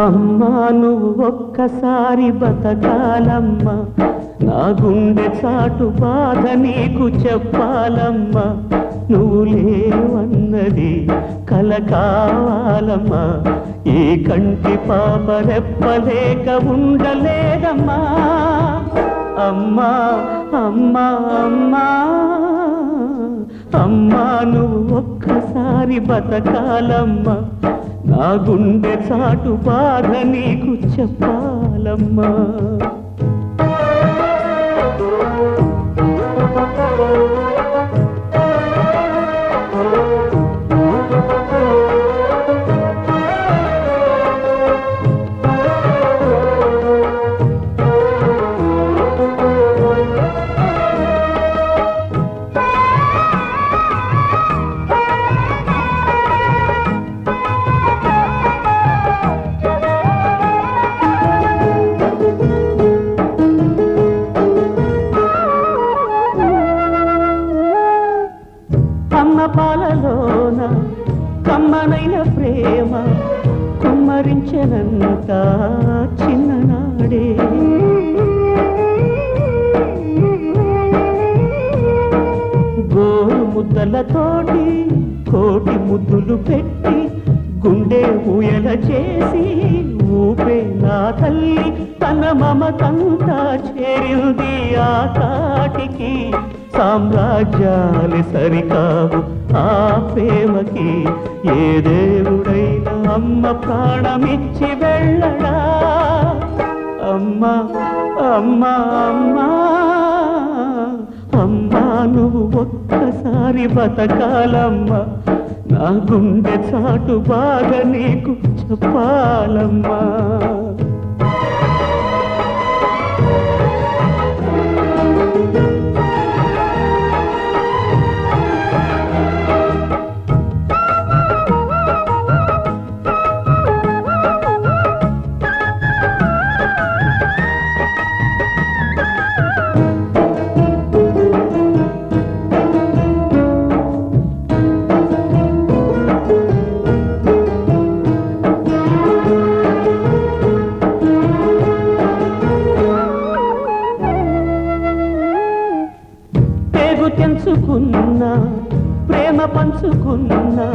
అమ్మా నువ్వు ఒక్కసారి బతకాలమ్మా. నా గుండె చాటు బాధ నీకు చెప్పాలమ్మా. నువ్వు లేవన్నది కల కావాలమ్మా. ఈ కంటి పాప రెప్పలేక ఉండలేదమ్మా. అమ్మా అమ్మా అమ్మా. అమ్మా నువ్వు ఒక్కసారి బతకాలమ్మా. నా గుండె చాటు బాధ నీకు చెప్పాలమ్మా. కమ్మనైన ప్రేమ కుమ్మరించనంత చిన్ననాడే. గోరు ముద్దలతోటి కోటి ముద్దులు పెట్టి గుండె ఊయల చేసి ఊపే నా తల్లి తన మమతంతా చేరింది ఆ తాటికి. సామ్రాజ్యాలు సరికావు ఆ ప్రేమకి. ఏ దేవుడైనా అమ్మ ప్రాణమిచ్చి వెళ్ళడా? అమ్మ అమ్మ అమ్మ అమ్మా నువ్వు ఒక్కసారి బతకాలమ్మ. నా గుండె చాటు బాగా నీకు చెప్పాలమ్మా. పేరు తెంచుకున్నా ప్రేమ పంచుకున్నా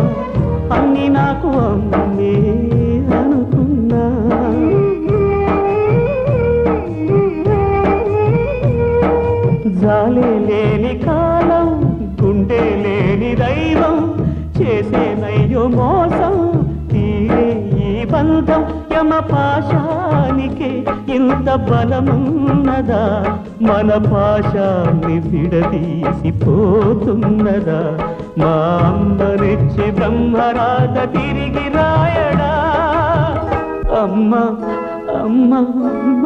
అన్ని నాకు అమ్మే అనుకున్నా. జాలే లేని కాలం గుండె లేని దైవం చేసేనయ్యో మోసం తీరే ఈ బంధం. యమ పాశానికి ఇంత బలమున్నదా? మన పాశాన్ని విడదీసిపోతున్నదా? మా అమ్మనిచ్చి బ్రహ్మరాధ తిరిగి రాయడా? అమ్మ అమ్మ అమ్మ.